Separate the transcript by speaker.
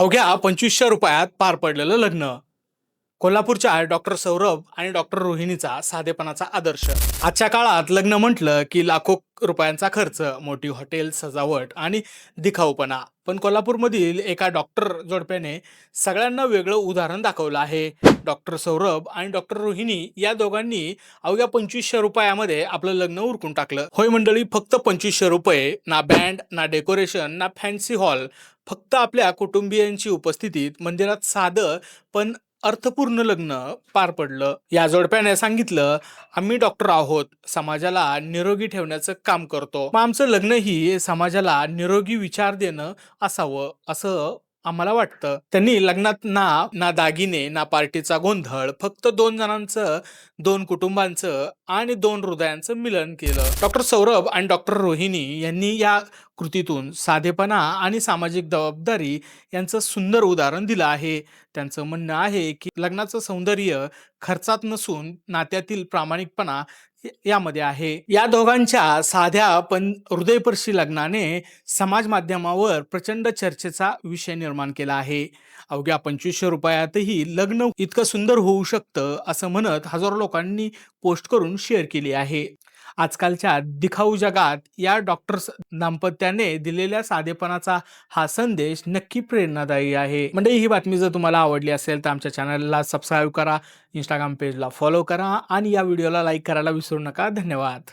Speaker 1: अवघ्या पंचवीसशे रुपयात पार पडलेलं लग्न. कोल्हापूरच्या डॉक्टर सौरभ आणि डॉक्टर रोहिणीचा साधेपणाचा आदर्श. आजच्या काळात लग्न म्हटलं की लाखो रुपयांचा खर्च मोठी हॉटेल सजावट आणि दिखाऊपणा. पण कोल्हापूरमधील एका डॉक्टर जोडप्याने सगळ्यांना वेगळं उदाहरण दाखवलं आहे. डॉक्टर सौरभ आणि डॉक्टर रोहिणी या दोघांनी अवघ्या पंचवीसशे रुपयामध्ये आपलं लग्न उरकून टाकलं. होय मंडळी फक्त पंचवीसशे रुपये ना बँड ना डेकोरेशन ना फॅन्सी हॉल फक्त आपल्या कुटुंबियांची उपस्थितीत मंदिरात साधं पण अर्थपूर्ण लग्न पार पडलं. या जोडप्याने सांगितलं आम्ही डॉक्टर आहोत समाजाला निरोगी ठेवण्याचं काम करतो. मग आमचं लग्नही समाजाला निरोगी विचार देणं असावं असं आम्हाला वाटतं. त्यांनी लग्नात ना ना दागिने ना पार्टीचा गोंधळ फक्त दोन जणांचं दोन कुटुंबांचं आणि दोन हृदयांचं मिलन केलं. डॉक्टर सौरभ आणि डॉक्टर रोहिणी यांनी या कृतीतून साधेपणा आणि सामाजिक जबाबदारी यांचं सुंदर उदाहरण दिलं आहे. त्यांचं म्हणणं आहे की लग्नाचं सौंदर्य खर्चात नसून नात्यातील प्रामाणिकपणा यामध्ये आहे. या दोघांच्या साध्या पण हृदयपर्शी लग्नाने समाज माध्यमावर प्रचंड चर्चेचा विषय निर्माण केला आहे. अवघ्या पंचवीसशे रुपयातही लग्न इतकं सुंदर होऊ शकतं असं म्हणत हजारो लोकांनी पोस्ट करून शेअर केली आहे. आजकालच्या दिखाऊ जगात या डॉक्टर्स दाम्पत्याने दिलेल्या साधेपणाचा हा संदेश नक्की प्रेरणादायी आहे. म्हणजे ही बातमी जर तुम्हाला आवडली असेल तर आमच्या चॅनलला सबस्क्राईब करा इंस्टाग्राम पेजला फॉलो करा आणि या व्हिडिओला लाईक करायला विसरू नका. धन्यवाद.